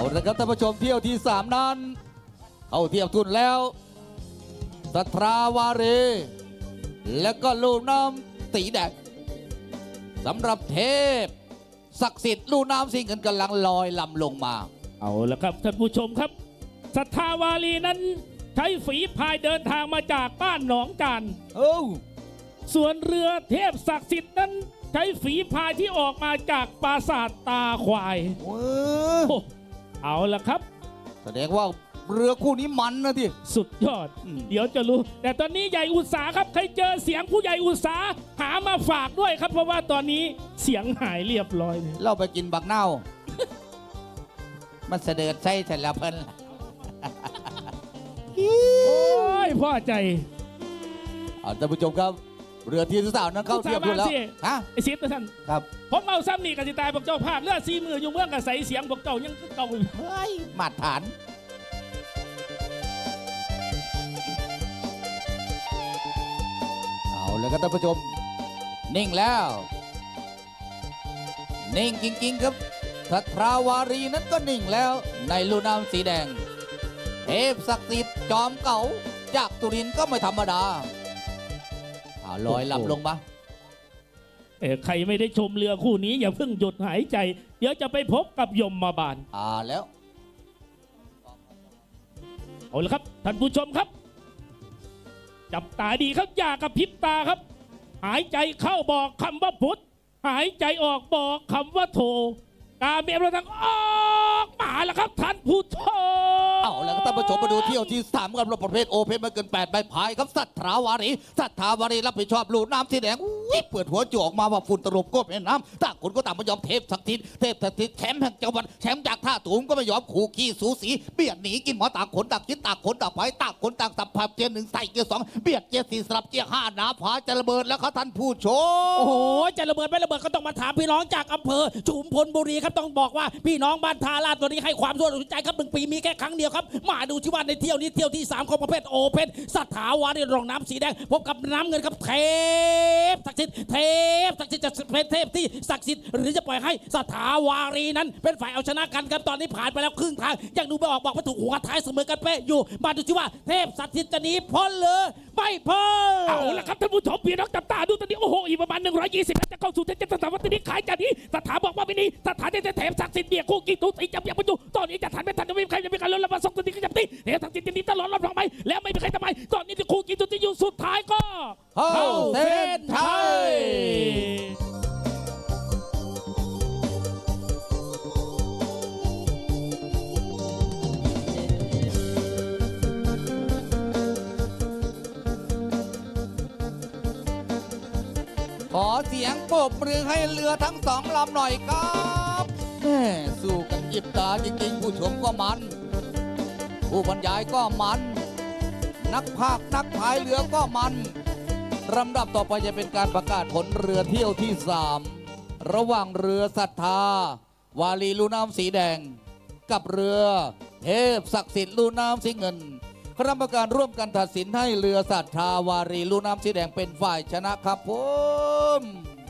เอาละครับท่านผู้ชมเที่ยวที่ 3 นั้นเข้าเทียบทุนแล้วสัทราวารีและก็ลูกน้ำตีแดงสำหรับเทพ ศักดิ์สิทธิ์ลูกน้ำสิงกันกำลังลอยลำลงมา เอาละครับท่านผู้ชมครับศรัทธาวารีนั้นใช้ฝีพายเดินทางมาจากบ้านหนองจานโอ้ส่วนเรือเทพศักดิ์สิทธิ์นั้นใช้ฝีพายที่ออกมาจากปราสาทตาควายโหโอ้ เอาละครับ แสดงว่าเรือคู่นี้มันนะที่ สุดยอด อืม เดี๋ยวจะรู้ แต่ตอนนี้ใหญ่อุตสาหครับ ใครเจอเสียงผู้ใหญ่อุตสาหหามาฝากด้วยครับ เพราะว่าตอนนี้เสียงหายเรียบร้อยเลยเราไปกินบักเน่า มันเสด็จใช่แต่ละเพิ่นโอ้ยพ่อใจ เอาท่านผู้ชมครับ เรือที่สาวนั้นเข้าเทียบทุนแล้วอุตส่าห์มาสิฮะไอ้ซิดนะท่านครับผมเอาซ้ำนี่กันสิตายพวกเจ้าพลาดเลือดซีมืออยู่เมืองกับใสเสียงพวกเจ้ายังเก่าอยู่เฮ้ยมาตรฐานเอาเลยครับท่านผู้ชม นิ่งแล้ว นิ่งจริงๆครับทัทราวารีนั้นก็นิ่งแล้วในลูกน้ำสีแดง เทพศักดิ์สิทธิ์จอมเก่าจากตุรินทร์ก็ไม่ธรรมดาเอาลอยลำลงมาเอ่อใครไม่ได้ชมเรือคู่นี้อย่าเพิ่งหยุดหายใจ เดี๋ยวจะไปพบกับยมมาบาลอ่าแล้วเอาละครับท่านผู้ชมครับ จับตาดีครับอย่ากระพริบตาครับ หายใจเข้าบอกคำว่าพุทธหายใจออกบอกคำว่าโท กาเมียเราทางออกมาแล้วครับท่านผู้ชมเอาแล้วก็ท่านผู้ชมมาดูเที่ยวที่สามกับรถประเภทโอเพนมาเกิน8ใบพายครับสัทธาวารีสัทธาวารีรับผิดชอบลูกน้ำสีแดงวิเปิดหัวจออกมาว่าฝุ่นตลบก็เป็นน้ำต่างคนก็ต่างไม่ยอมเทพสักทิศเทพสักทิศแชมป์แห่งจังหวัดแชมป์จากท่าตูมก็ไม่ยอมขู่ขี้สูสีเบียดหนีกินหมอต่างขนต่างคิดต่างขนต่างพายต่างคนต่างสับผับเกียร์หนึ่งใส่เกียร์สองเบียดเกียร์สี่สลับเกียร์ห้าหนาผาจะระเบิดแล้วครับท่านผู้ชมโอ้โหจะระเบิดไม่ระเบิดก็ต้องมาถามพี่น้องจากอำเภอชุมพลบุรีครับต้องบอกว่าพี่น้องบ้านทาราตัวนี้ให้ความสนใจครับหนึ่งปีมีแค่ครั้งเดียวครับมาดูที่ว่าในเที่ยวนี้เที่ยวที่ 3 ของประเภทโอเพนสัทธาวารีรองน้ำสีแดงพบกับน้ำเงินครับเทพศักดิ์สิทธิ์เทพศักดิ์สิทธิ์จะเป็นเทพที่ศักดิ์สิทธิ์หรือจะปล่อยให้สัทธาวารีนั้น เป็นฝ่ายเอาชนะกันครับตอนนี้ผ่านไปแล้วครึ่งทางยังดูไม่ออกบอกว่าถูกหัวท้ายเสมอกันเป๊ะอยู่ มาดูที่ว่าเทพศักดิ์สิทธิ์จะหนีพ้นหรือไม่พ้นเอาละครับท่านผู้ชมพี่น้องจับตาดูตอนนี้โอ้โหอีกประมาณ120แล้วจะเข้าสู่เทศสถานวัตนี้ขายจากนี้สถาบอกว่าไม่ดีสถานที่เทพศักดิ์สิทธิ์เบียร์คู่กินทุสีจับยังไม่อยู่ตอนนี้จะทันไม่ทันจะไม่มีใครจะมีการลดละมาส่งตัวนี้ก็จับตีเทพศักดิ์สิทธิ์จะหนีตลอดรอบรองไปแล้วไม่มีใครทำไมตอนนี้ที่คู่กินทุสีอยู่สุดท้ายก็เข้าเส้นชัยขอเสียงปรบมือให้เรือทั้งสองลำหน่อยครับ สู้กันหยิบตาจริงๆ ผู้ชมก็มัน ผู้บรรยายก็มัน นักภาคนักพายเรือก็มันลำดับต่อไปจะเป็นการประกาศผลเรือเที่ยวที่3ระหว่างเรือศรัทธา วาลีลูน้ำสีแดง กับเรือเทพศักดิ์สิทธิ์ลูน้ำสีเงินคณะกรรมการร่วมกันตัดสินให้เรือศรัทธาวารีลูน้ำสีแดงเป็นฝ่ายชนะครับผม